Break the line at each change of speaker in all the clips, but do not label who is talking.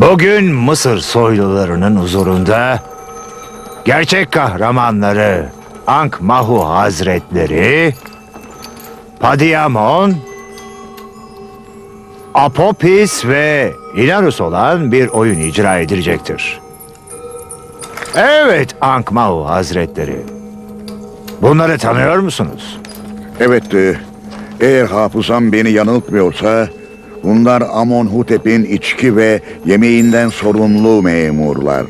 Bugün Mısır soylularının huzurunda gerçek kahramanları Ankh Mahu Hazretleri, Padiamon, Apopis ve Inarus olan bir oyun icra edilecektir. Evet Ankh Mahu Hazretleri. Bunları tanıyor musunuz?
Evet, e, eğer hafızam beni yanıltmıyorsa bunlar Amonhotep'in içki ve yemeğinden sorumlu memurlar.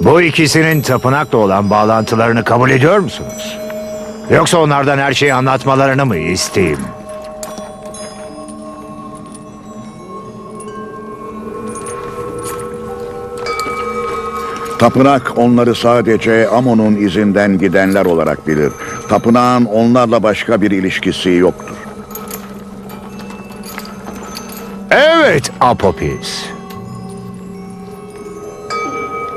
Bu ikisinin tapınakla olan bağlantılarını kabul ediyor musunuz? Yoksa onlardan her şeyi anlatmalarını mı isteyeyim?
Tapınak onları sadece Amon'un izinden gidenler olarak bilir. Tapınağın onlarla başka bir ilişkisi yoktur.
Evet Apopis.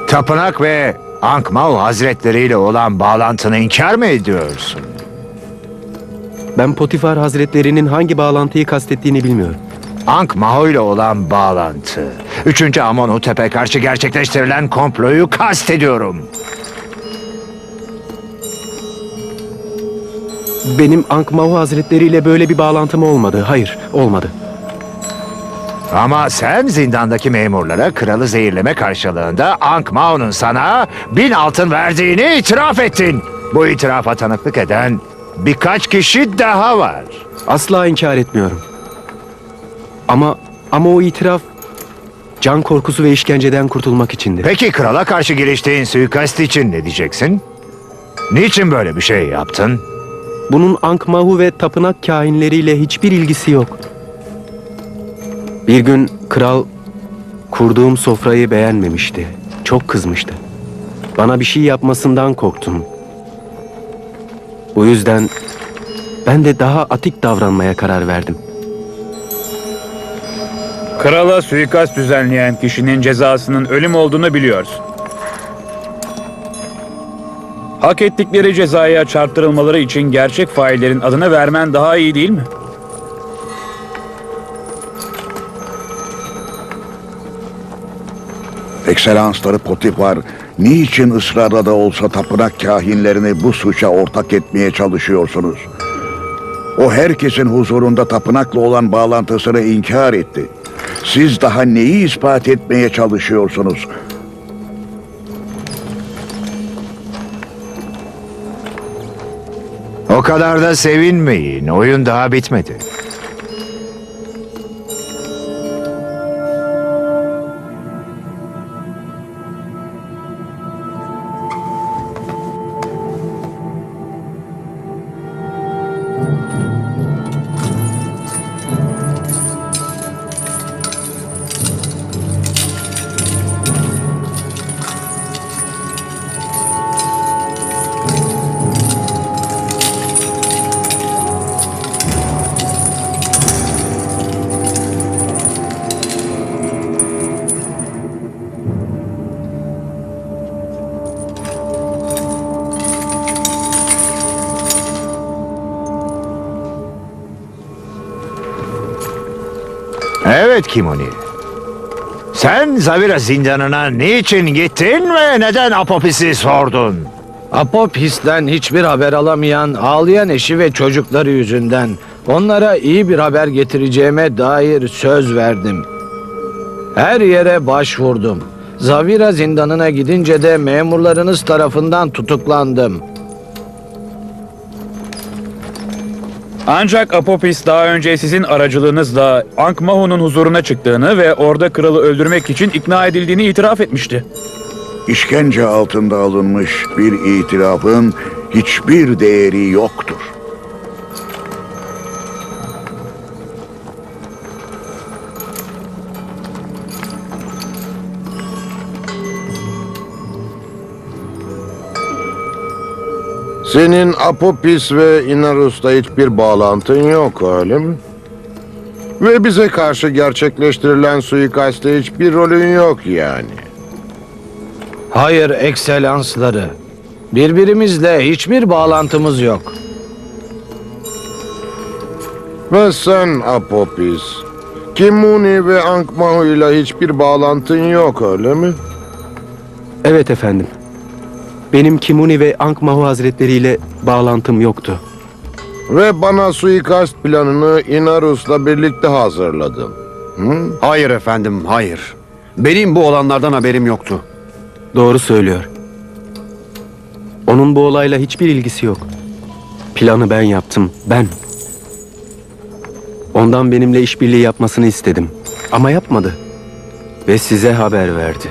Tapınak ve Ankmav hazretleriyle olan bağlantını inkar mı ediyorsun?
Ben Potifar Hazretlerinin hangi bağlantıyı kastettiğini bilmiyorum.
Ankmaho ile olan bağlantı. Üçüncü Amonhotep'e karşı gerçekleştirilen komployu kastediyorum.
Benim Ankh-Mahu Hazretleri ile böyle bir bağlantım olmadı. Hayır, olmadı.
Ama sen zindandaki memurlara kralı zehirleme karşılığında Ankh-Mao'nun sana bin altın verdiğini itiraf ettin. Bu itirafa tanıklık eden birkaç kişi daha var.
Asla inkar etmiyorum. Ama ama o itiraf can korkusu ve işkenceden kurtulmak içindi.
Peki krala karşı giriştiğin suikast için ne diyeceksin? Niçin böyle bir şey yaptın?
Bunun Ankh-Mahu ve tapınak kahinleriyle hiçbir ilgisi yok. Bir gün kral kurduğum sofrayı beğenmemişti. Çok kızmıştı. Bana bir şey yapmasından korktum. Bu yüzden ben de daha atik davranmaya karar verdim.
Krala suikast düzenleyen kişinin cezasının ölüm olduğunu biliyorsun. Hak ettikleri cezaya çarptırılmaları için gerçek faillerin adını vermen daha iyi değil mi?
Ekselansları Potifar, niçin ısrarla da olsa tapınak kahinlerini bu suça ortak etmeye çalışıyorsunuz? O herkesin huzurunda tapınakla olan bağlantısını inkar etti. Siz daha neyi ispat etmeye çalışıyorsunuz?
O kadar da sevinmeyin. Oyun daha bitmedi. Evet Kimoni. Sen Zavira zindanına niçin gittin ve neden Apopis'i sordun?
Apopis'ten hiçbir haber alamayan ağlayan eşi ve çocukları yüzünden onlara iyi bir haber getireceğime dair söz verdim. Her yere başvurdum. Zavira zindanına gidince de memurlarınız tarafından tutuklandım.
Ancak Apopis daha önce sizin aracılığınızla Ankh-Mahu'nun huzuruna çıktığını ve orada kralı öldürmek için ikna edildiğini itiraf etmişti.
İşkence altında alınmış bir itirafın hiçbir değeri yoktur.
Senin Apopis ve Inarus'ta hiçbir bağlantın yok öyle mi? Ve bize karşı gerçekleştirilen suikastte hiçbir rolün yok yani.
Hayır ekselansları. Birbirimizle hiçbir bağlantımız yok.
Ve sen Apopis, Kimuni ve Ankmahu ile hiçbir bağlantın yok öyle mi?
Evet efendim. Benim Kimuni ve Ankmahu Hazretleri ile bağlantım yoktu.
Ve bana suikast planını Inarus'la birlikte hazırladın. Hı?
Hayır efendim, hayır. Benim bu olanlardan haberim yoktu.
Doğru söylüyor. Onun bu olayla hiçbir ilgisi yok. Planı ben yaptım, ben. Ondan benimle işbirliği yapmasını istedim. Ama yapmadı. Ve size haber verdi.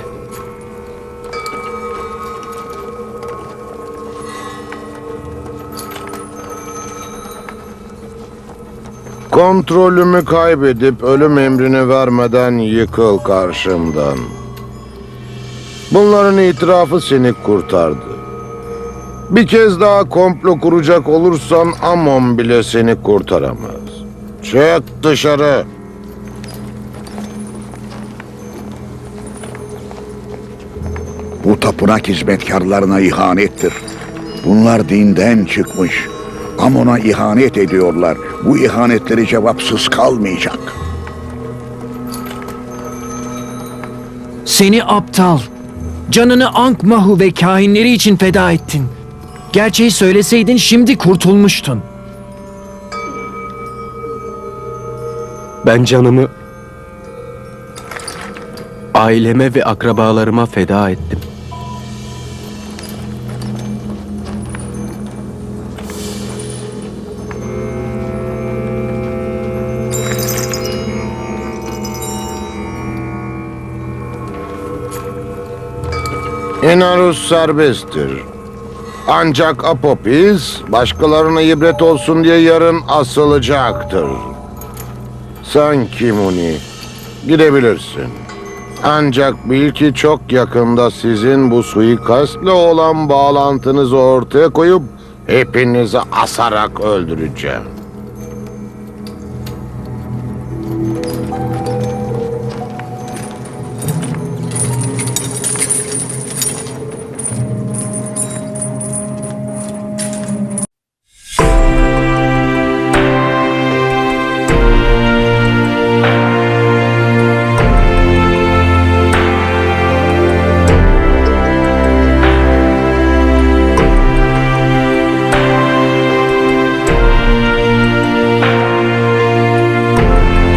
Kontrolümü kaybedip ölüm emrini vermeden yıkıl karşımdan. Bunların itirafı seni kurtardı. Bir kez daha komplo kuracak olursan Amon bile seni kurtaramaz. Çık dışarı.
Bu tapınak hizmetkarlarına ihanettir. Bunlar dinden çıkmış. Amon'a ihanet ediyorlar. Bu ihanetleri cevapsız kalmayacak.
Seni aptal. Canını Ankmahu ve kahinleri için feda ettin. Gerçeği söyleseydin şimdi kurtulmuştun.
Ben canımı aileme ve akrabalarıma feda ettim.
Inarus serbesttir. Ancak Apopis başkalarına ibret olsun diye yarın asılacaktır. Sen Kimuni, gidebilirsin. Ancak bil ki çok yakında sizin bu suikastle olan bağlantınızı ortaya koyup hepinizi asarak öldüreceğim.